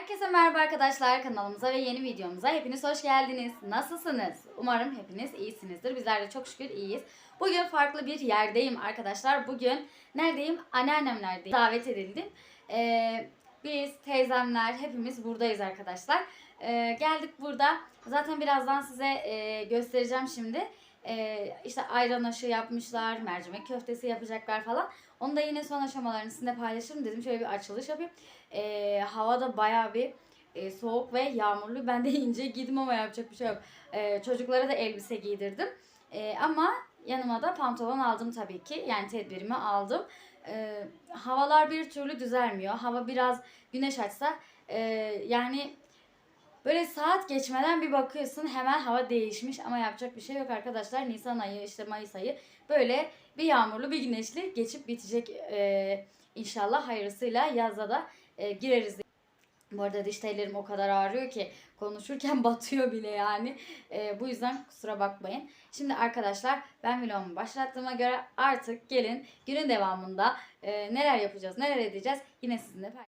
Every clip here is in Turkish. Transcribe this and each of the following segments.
Herkese merhaba arkadaşlar kanalımıza ve yeni videomuza hepiniz hoş geldiniz. Nasılsınız? Umarım hepiniz iyisinizdir. Bizler de çok şükür iyiyiz. Bugün farklı bir yerdeyim arkadaşlar. Bugün neredeyim? Anneannemlerdeyim. Davet edildim. Ee, biz, teyzemler hepimiz buradayız arkadaşlar. Ee, geldik burada. Zaten birazdan size e, göstereceğim şimdi. Ee, işte ayran aşı yapmışlar, mercimek köftesi yapacaklar falan. Onu da yine son aşamalarını sizinle paylaşırım dedim. Şöyle bir açılış yapayım. Ee, hava da bayağı bir e, soğuk ve yağmurlu. Ben de ince giydim ama yapacak bir şey yok. Ee, çocuklara da elbise giydirdim. Ee, ama yanıma da pantolon aldım tabii ki. Yani tedbirimi aldım. Ee, havalar bir türlü düzelmiyor. Hava biraz güneş açsa e, yani Böyle saat geçmeden bir bakıyorsun hemen hava değişmiş ama yapacak bir şey yok arkadaşlar. Nisan ayı işte Mayıs ayı böyle bir yağmurlu bir güneşli geçip bitecek ee, inşallah hayırlısıyla yazda da e, gireriz. Bu arada diş tellerim o kadar ağrıyor ki konuşurken batıyor bile yani. Ee, bu yüzden kusura bakmayın. Şimdi arkadaşlar ben vlogumu başlattığıma göre artık gelin günün devamında e, neler yapacağız, neler edeceğiz yine sizinle paylaşacağım.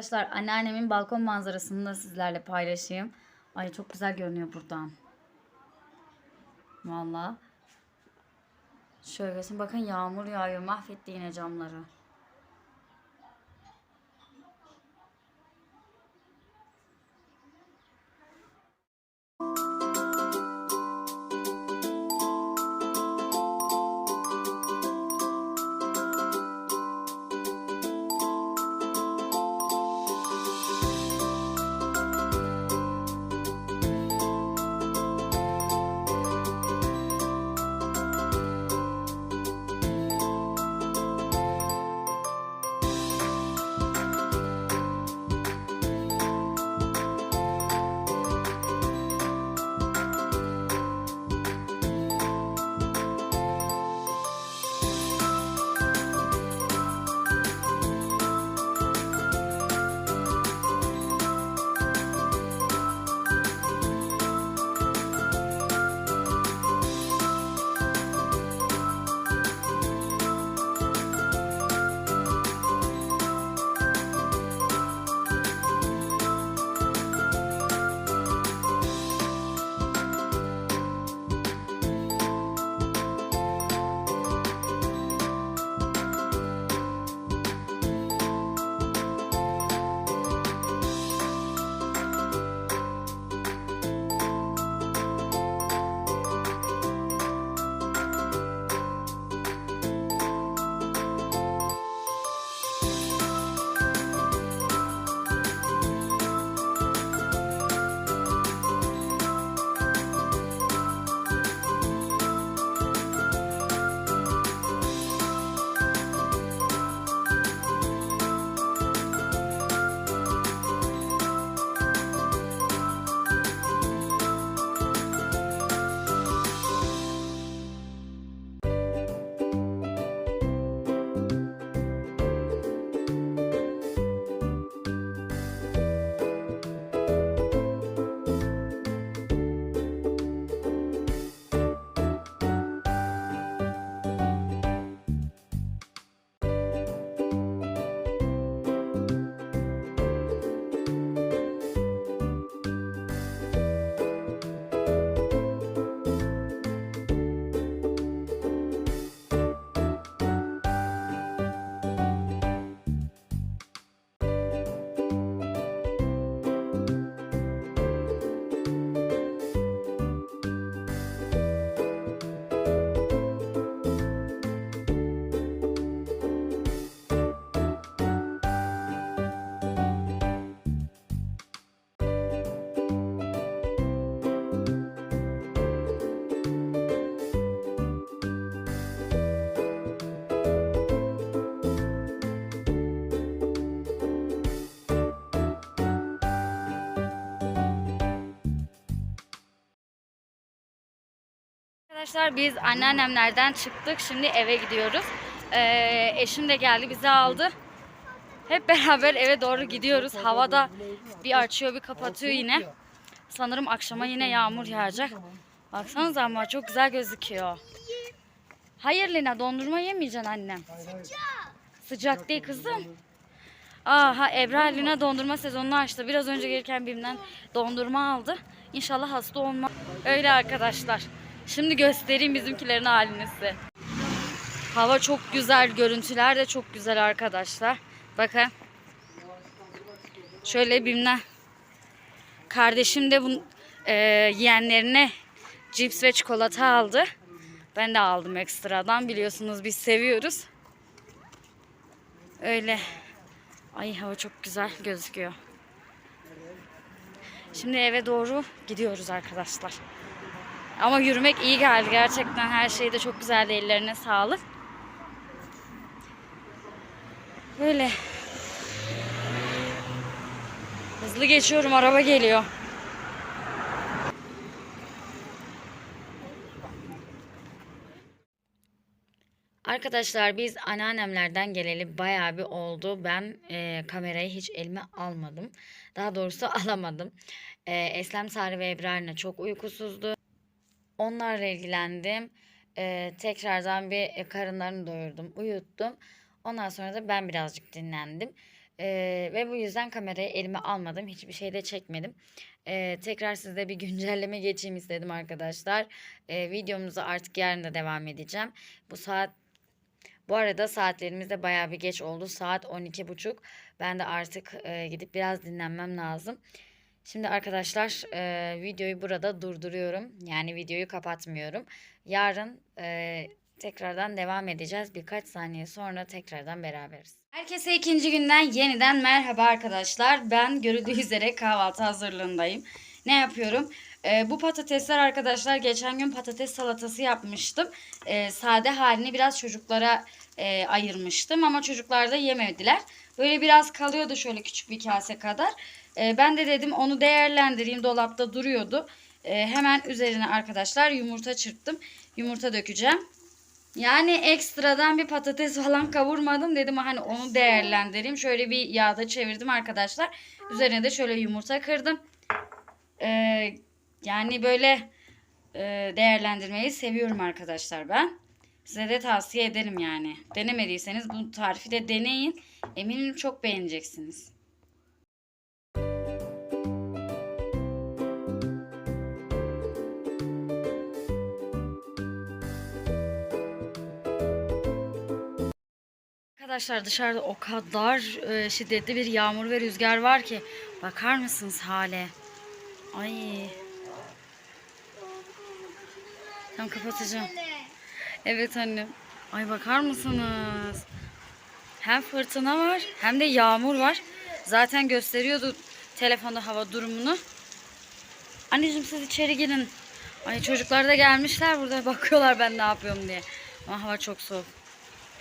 arkadaşlar anneannemin balkon manzarasını da sizlerle paylaşayım. Ay çok güzel görünüyor buradan. Valla. Şöyle göstereyim. Bakın yağmur yağıyor. Mahvetti yine camları. Thank. Arkadaşlar biz anneannemlerden çıktık. Şimdi eve gidiyoruz. Ee, eşim de geldi bizi aldı. Hep beraber eve doğru gidiyoruz. Havada bir açıyor bir kapatıyor yine. Sanırım akşama yine yağmur yağacak. Baksanıza ama çok güzel gözüküyor. Hayır Lina dondurma yemeyeceksin annem. Sıcak değil kızım. Aha Ebra Lina dondurma sezonunu açtı. Biraz önce gelirken bimden dondurma aldı. İnşallah hasta olmaz. Öyle arkadaşlar. Şimdi göstereyim bizimkilerin halini size. Hava çok güzel, görüntüler de çok güzel arkadaşlar. Bakın. Şöyle bimden. Kardeşim de bu e, yeğenlerine cips ve çikolata aldı. Ben de aldım ekstradan. Biliyorsunuz biz seviyoruz. Öyle. Ay hava çok güzel gözüküyor. Şimdi eve doğru gidiyoruz arkadaşlar. Ama yürümek iyi geldi. Gerçekten her şey de çok güzeldi. Ellerine sağlık. Böyle. Hızlı geçiyorum. Araba geliyor. Arkadaşlar biz anneannemlerden geleli bayağı bir oldu. Ben e, kamerayı hiç elime almadım. Daha doğrusu alamadım. E, Eslem Sari ve Ebrar'ına çok uykusuzdu. Onlarla ilgilendim. E, tekrardan bir e, karınlarını doyurdum, uyuttum. Ondan sonra da ben birazcık dinlendim. E, ve bu yüzden kamerayı elime almadım. Hiçbir şey de çekmedim. E, tekrar size bir güncelleme geçeyim istedim arkadaşlar. E, videomuza artık yarın da devam edeceğim. Bu saat bu arada saatlerimiz de bayağı bir geç oldu. Saat 12.30. Ben de artık e, gidip biraz dinlenmem lazım. Şimdi arkadaşlar e, videoyu burada durduruyorum. Yani videoyu kapatmıyorum. Yarın e, tekrardan devam edeceğiz. Birkaç saniye sonra tekrardan beraberiz. Herkese ikinci günden yeniden merhaba arkadaşlar. Ben görüldüğü üzere kahvaltı hazırlığındayım. Ne yapıyorum? E, bu patatesler arkadaşlar geçen gün patates salatası yapmıştım. E, sade halini biraz çocuklara e, ayırmıştım ama çocuklar da yemediler. Böyle biraz kalıyordu şöyle küçük bir kase kadar. E, ben de dedim onu değerlendireyim dolapta duruyordu. E, hemen üzerine arkadaşlar yumurta çırptım. Yumurta dökeceğim. Yani ekstradan bir patates falan kavurmadım dedim hani onu değerlendireyim. Şöyle bir yağda çevirdim arkadaşlar. Üzerine de şöyle yumurta kırdım. Ee, yani böyle e, değerlendirmeyi seviyorum arkadaşlar ben. Size de tavsiye ederim yani. Denemediyseniz bu tarifi de deneyin. Eminim çok beğeneceksiniz. Arkadaşlar dışarıda o kadar e, şiddetli bir yağmur ve rüzgar var ki bakar mısınız hale? Ay. Tam kapatacağım. Evet annem. Ay bakar mısınız? Hem fırtına var hem de yağmur var. Zaten gösteriyordu telefonda hava durumunu. Anneciğim siz içeri girin. Ay çocuklar da gelmişler burada bakıyorlar ben ne yapıyorum diye. Ama hava çok soğuk.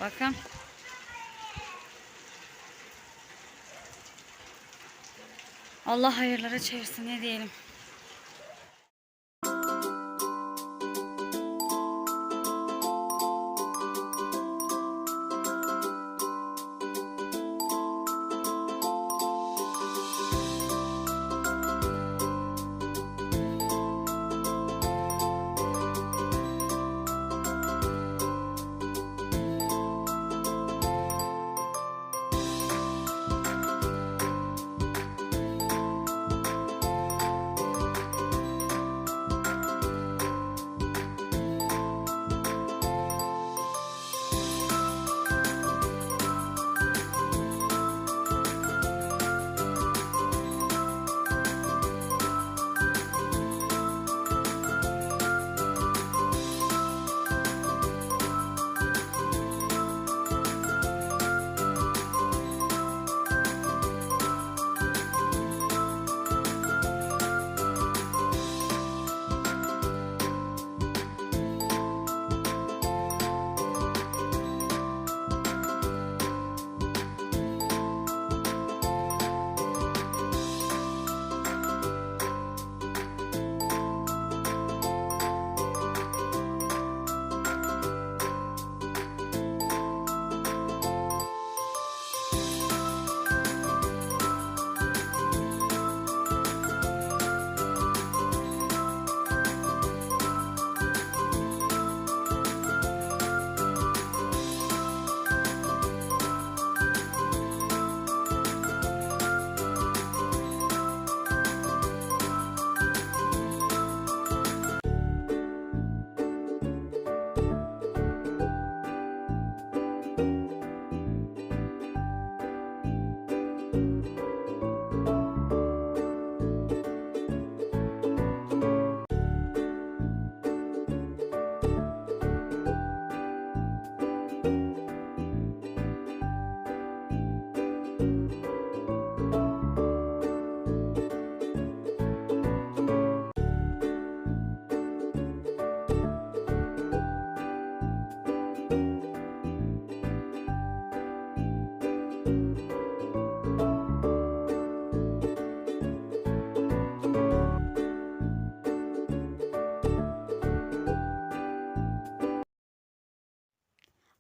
Bakın. Allah hayırlara çevirsin ne diyelim.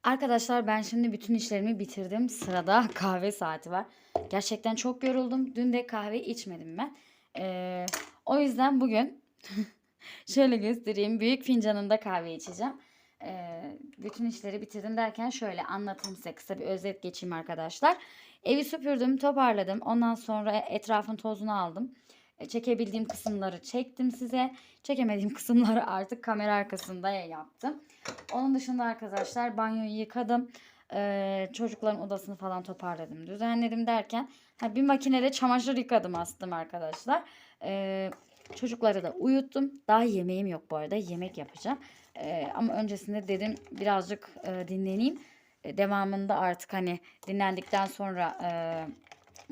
Arkadaşlar ben şimdi bütün işlerimi bitirdim. Sırada kahve saati var. Gerçekten çok yoruldum. Dün de kahve içmedim ben. Ee, o yüzden bugün şöyle göstereyim. Büyük fincanında kahve içeceğim. Ee, bütün işleri bitirdim derken şöyle anlatayım size kısa bir özet geçeyim arkadaşlar. Evi süpürdüm, toparladım. Ondan sonra etrafın tozunu aldım. E, Çekebildiğim kısımları çektim size. Çekemediğim kısımları artık kamera arkasında yaptım. Onun dışında arkadaşlar banyoyu yıkadım. Ee, çocukların odasını falan toparladım, düzenledim derken ha, bir makinede çamaşır yıkadım astım arkadaşlar. Ee, çocukları da uyuttum. Daha yemeğim yok bu arada. Yemek yapacağım. Ee, ama öncesinde dedim birazcık e, dinleneyim. E, devamında artık hani dinlendikten sonra e,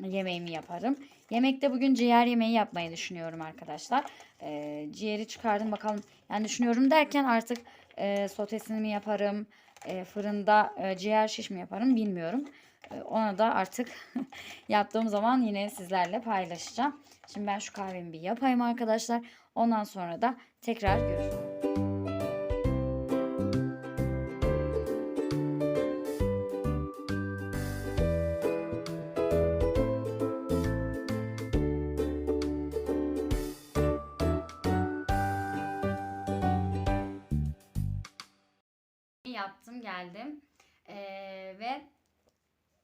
yemeğimi yaparım. Yemekte bugün ciğer yemeği yapmayı düşünüyorum arkadaşlar. E, ciğeri çıkardım bakalım. Yani düşünüyorum derken artık e, sotesini mi yaparım, e, fırında e, ciğer şiş mi yaparım bilmiyorum. E, ona da artık yaptığım zaman yine sizlerle paylaşacağım. Şimdi ben şu kahvemi bir yapayım arkadaşlar. Ondan sonra da tekrar görüşürüz.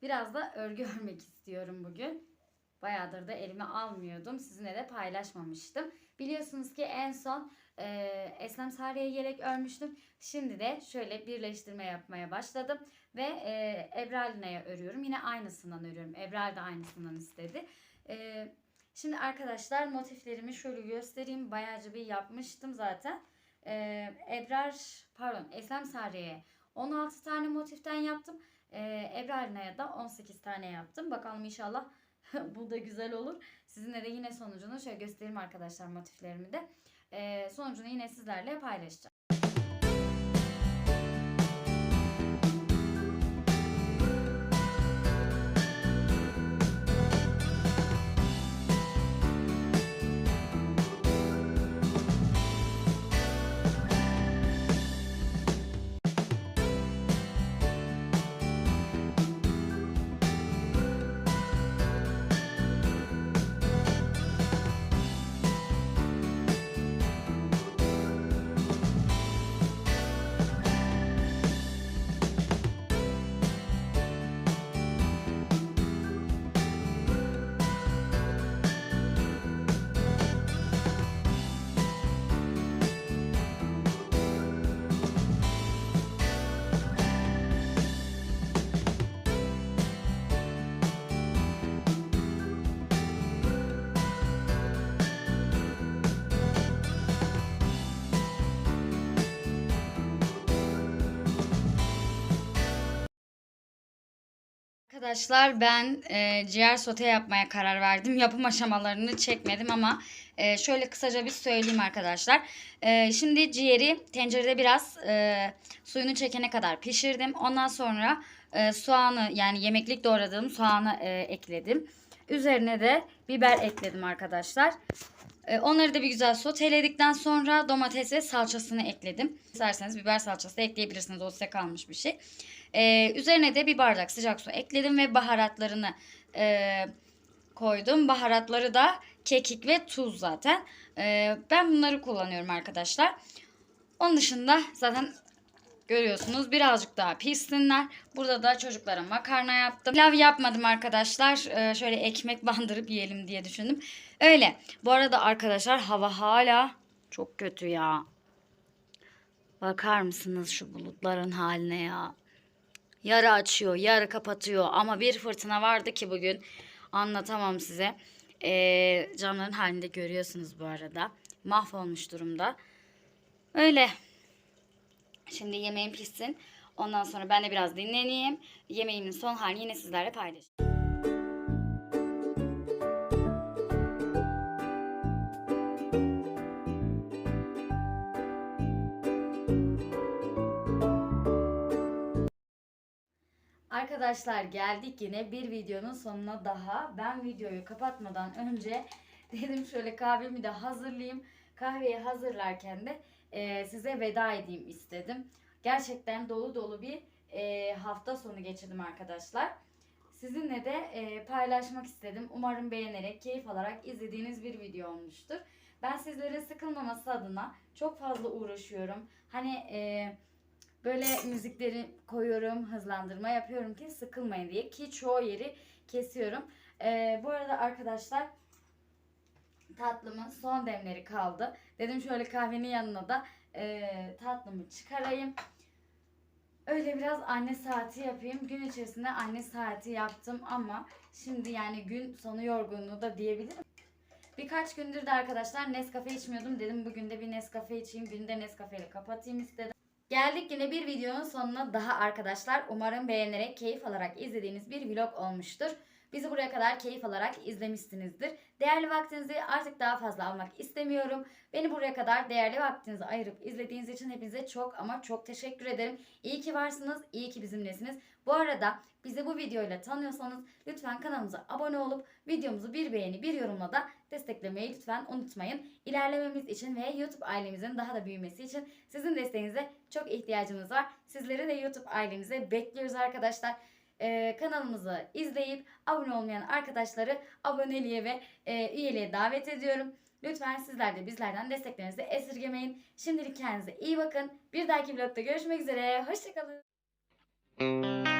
Biraz da örgü örmek istiyorum bugün. Bayağıdır da elime almıyordum. Sizinle de paylaşmamıştım. Biliyorsunuz ki en son e, Eslem Sariye yelek örmüştüm. Şimdi de şöyle birleştirme yapmaya başladım. Ve e, Ebralina'ya örüyorum. Yine aynısından örüyorum. Ebral de aynısından istedi. E, şimdi arkadaşlar motiflerimi şöyle göstereyim. Bayağıca bir yapmıştım zaten. E, Ebrar pardon Eslem Sariye'ye 16 tane motiften yaptım. E, Ebralina'ya da 18 tane yaptım. Bakalım inşallah bu da güzel olur. Sizinle de yine sonucunu şöyle göstereyim arkadaşlar motiflerimi de. E, sonucunu yine sizlerle paylaşacağım. Arkadaşlar ben e, ciğer sote yapmaya karar verdim. Yapım aşamalarını çekmedim ama e, şöyle kısaca bir söyleyeyim arkadaşlar. E, şimdi ciğeri tencerede biraz e, suyunu çekene kadar pişirdim. Ondan sonra e, soğanı yani yemeklik doğradığım soğanı e, ekledim. Üzerine de biber ekledim arkadaşlar. E, onları da bir güzel soteledikten sonra domates ve salçasını ekledim. İsterseniz biber salçası da ekleyebilirsiniz. O size kalmış bir şey. E, üzerine de bir bardak sıcak su ekledim ve baharatlarını e, koydum. Baharatları da kekik ve tuz zaten. E, ben bunları kullanıyorum arkadaşlar. Onun dışında zaten görüyorsunuz birazcık daha pişsinler. Burada da çocuklara makarna yaptım. Pilav yapmadım arkadaşlar. Ee, şöyle ekmek bandırıp yiyelim diye düşündüm. Öyle. Bu arada arkadaşlar hava hala çok kötü ya. Bakar mısınız şu bulutların haline ya? Yarı açıyor, yarı kapatıyor. Ama bir fırtına vardı ki bugün. Anlatamam size. Ee, camların halinde görüyorsunuz bu arada. Mahvolmuş durumda. Öyle. Şimdi yemeğim pişsin. Ondan sonra ben de biraz dinleneyim. Yemeğimin son halini yine sizlerle paylaşacağım. Arkadaşlar geldik yine bir videonun sonuna daha. Ben videoyu kapatmadan önce dedim şöyle kahvemi de hazırlayayım. Kahveyi hazırlarken de e, size veda edeyim istedim. Gerçekten dolu dolu bir e, hafta sonu geçirdim arkadaşlar. Sizinle de e, paylaşmak istedim. Umarım beğenerek, keyif alarak izlediğiniz bir video olmuştur. Ben sizlerin sıkılmaması adına çok fazla uğraşıyorum. Hani e, böyle müzikleri koyuyorum, hızlandırma yapıyorum ki sıkılmayın diye. Ki çoğu yeri kesiyorum. E, bu arada arkadaşlar tatlımın son demleri kaldı. Dedim şöyle kahvenin yanına da e, tatlımı çıkarayım. Öyle biraz anne saati yapayım. Gün içerisinde anne saati yaptım ama şimdi yani gün sonu yorgunluğu da diyebilirim. Birkaç gündür de arkadaşlar Nescafe içmiyordum. Dedim bugün de bir Nescafe içeyim. Günde Nescafe ile kapatayım istedim. Geldik yine bir videonun sonuna daha arkadaşlar. Umarım beğenerek, keyif alarak izlediğiniz bir vlog olmuştur. Bizi buraya kadar keyif alarak izlemişsinizdir. Değerli vaktinizi artık daha fazla almak istemiyorum. Beni buraya kadar değerli vaktinizi ayırıp izlediğiniz için hepinize çok ama çok teşekkür ederim. İyi ki varsınız, iyi ki bizimlesiniz. Bu arada bizi bu videoyla tanıyorsanız lütfen kanalımıza abone olup videomuzu bir beğeni bir yorumla da desteklemeyi lütfen unutmayın. İlerlememiz için ve YouTube ailemizin daha da büyümesi için sizin desteğinize çok ihtiyacımız var. Sizleri de YouTube ailemize bekliyoruz arkadaşlar. Ee, kanalımızı izleyip abone olmayan arkadaşları aboneliğe ve e, üyeliğe davet ediyorum. Lütfen sizler de bizlerden desteklerinizi esirgemeyin. Şimdilik kendinize iyi bakın. Bir dahaki vlogda görüşmek üzere. Hoşçakalın.